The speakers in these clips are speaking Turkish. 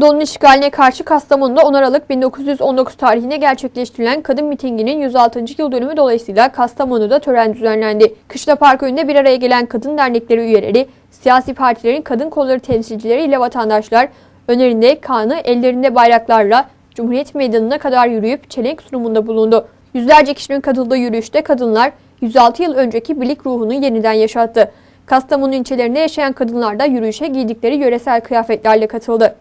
Anadolu'nun işgaline karşı Kastamonu'da 10 Aralık 1919 tarihinde gerçekleştirilen kadın mitinginin 106. yıl dönümü dolayısıyla Kastamonu'da tören düzenlendi. Kışla Park önünde bir araya gelen kadın dernekleri üyeleri, siyasi partilerin kadın kolları temsilcileri ile vatandaşlar önlerinde kanı ellerinde bayraklarla Cumhuriyet Meydanı'na kadar yürüyüp çelenk sunumunda bulundu. Yüzlerce kişinin katıldığı yürüyüşte kadınlar 106 yıl önceki birlik ruhunu yeniden yaşattı. Kastamonu ilçelerinde yaşayan kadınlar da yürüyüşe giydikleri yöresel kıyafetlerle katıldı.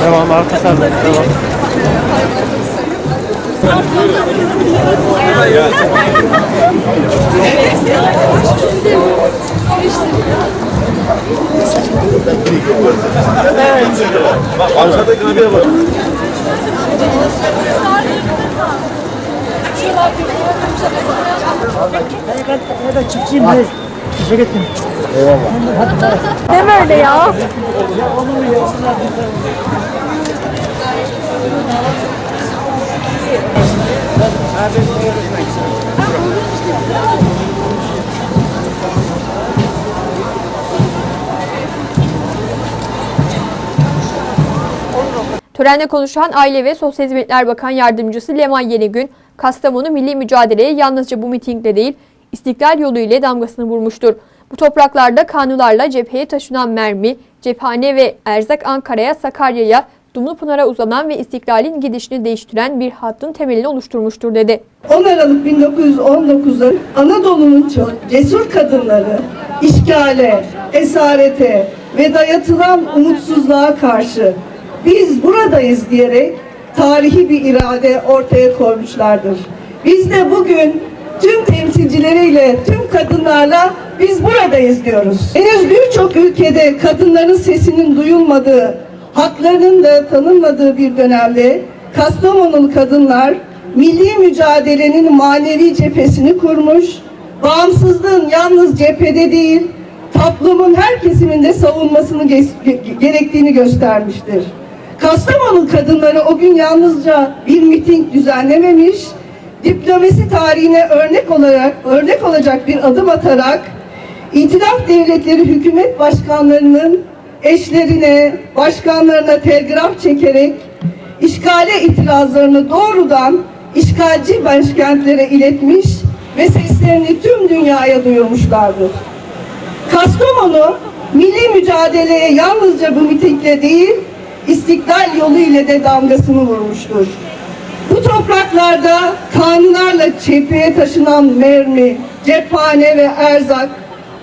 Tamam arka sardı. Tamam. Arkadakine bir bak. Ya da çiftçiyim ben. Teşekkür ettim. Deme öyle ya. Törende konuşan Aile ve Sosyal Hizmetler Bakan Yardımcısı Leman Yenigün, Kastamonu milli mücadeleye yalnızca bu mitingle değil, istiklal yolu ile damgasını vurmuştur. Bu topraklarda kanunlarla cepheye taşınan mermi, cephane ve erzak Ankara'ya, Sakarya'ya, Dumlupınar'a uzanan ve istiklalin gidişini değiştiren bir hattın temelini oluşturmuştur dedi. 10 Aralık 1919'da Anadolu'nun cesur kadınları işgale, esarete ve dayatılan umutsuzluğa karşı biz buradayız diyerek tarihi bir irade ortaya koymuşlardır. Biz de bugün tüm temsilcileriyle, tüm kadınlarla biz buradayız diyoruz. Henüz birçok ülkede kadınların sesinin duyulmadığı, haklarının da tanınmadığı bir dönemde Kastamonulu kadınlar milli mücadelenin manevi cephesini kurmuş, bağımsızlığın yalnız cephede değil, toplumun her kesiminde savunmasını ge- ge- gerektiğini göstermiştir. Kastamonu kadınları o gün yalnızca bir miting düzenlememiş, diplomasi tarihine örnek olarak örnek olacak bir adım atarak İtilaf devletleri hükümet başkanlarının eşlerine, başkanlarına telgraf çekerek işgale itirazlarını doğrudan işgalci başkentlere iletmiş ve seslerini tüm dünyaya duyurmuşlardır. Kastamonu milli mücadeleye yalnızca bu mitingle değil, istiklal yolu ile de damgasını vurmuştur. Bu topraklarda kanunlarla cepheye taşınan mermi, cephane ve erzak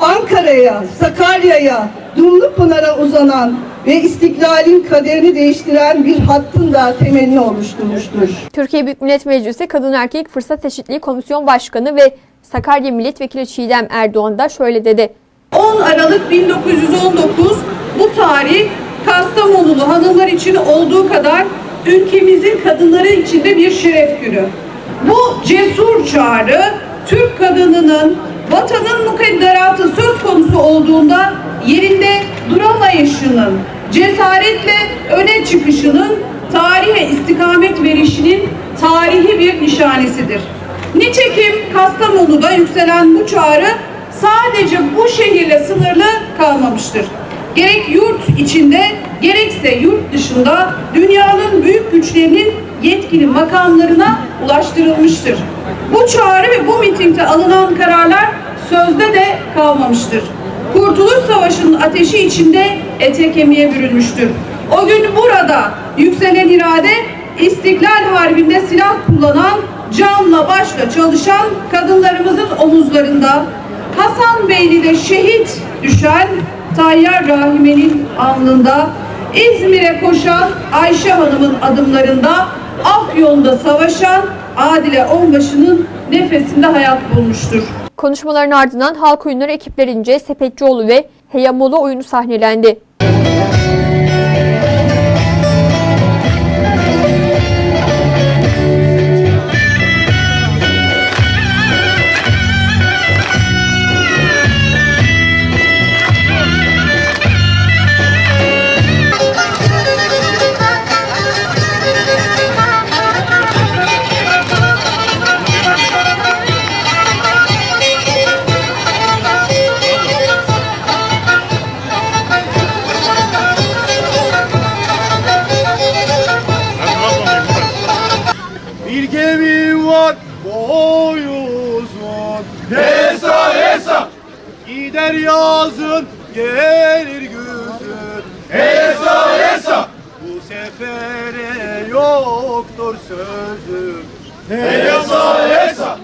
Ankara'ya, Sakarya'ya, Dumlupınar'a uzanan ve istiklalin kaderini değiştiren bir hattın da temelini oluşturmuştur. Türkiye Büyük Millet Meclisi Kadın Erkek Fırsat Eşitliği Komisyon Başkanı ve Sakarya Milletvekili Çiğdem Erdoğan da şöyle dedi. 10 Aralık 1919 bu tarih Kastamonulu hanımlar için olduğu kadar ülkemizin kadınları için de bir şeref günü. Bu cesur çağrı Türk kadınının vatanın mukadderatı söz konusu olduğunda yerinde duramayışının, cesaretle öne çıkışının, tarihe istikamet verişinin tarihi bir nişanesidir. Nitekim Kastamonu'da yükselen bu çağrı sadece bu şehirle sınırlı kalmamıştır. Gerek yurt içinde gerekse yurt dışında dünyanın büyük güçlerinin yetkili makamlarına ulaştırılmıştır. Bu çağrı ve bu mitingde alınan kararlar sözde de kalmamıştır. Kurtuluş Savaşı'nın ateşi içinde ete kemiğe bürünmüştür. O gün burada yükselen irade İstiklal Harbi'nde silah kullanan, canla başla çalışan kadınlarımızın omuzlarında Hasan Beyli'de şehit düşen Tayyar Rahime'nin alnında İzmir'e koşan Ayşe Hanım'ın adımlarında Afyon'da savaşan Adile Onbaşı'nın nefesinde hayat bulmuştur. Konuşmaların ardından halk oyunları ekiplerince Sepetçioğlu ve Heyamolu oyunu sahnelendi. Gider yazın gelir güzün. Esa esa Bu sefere yoktur sözüm. Esa esa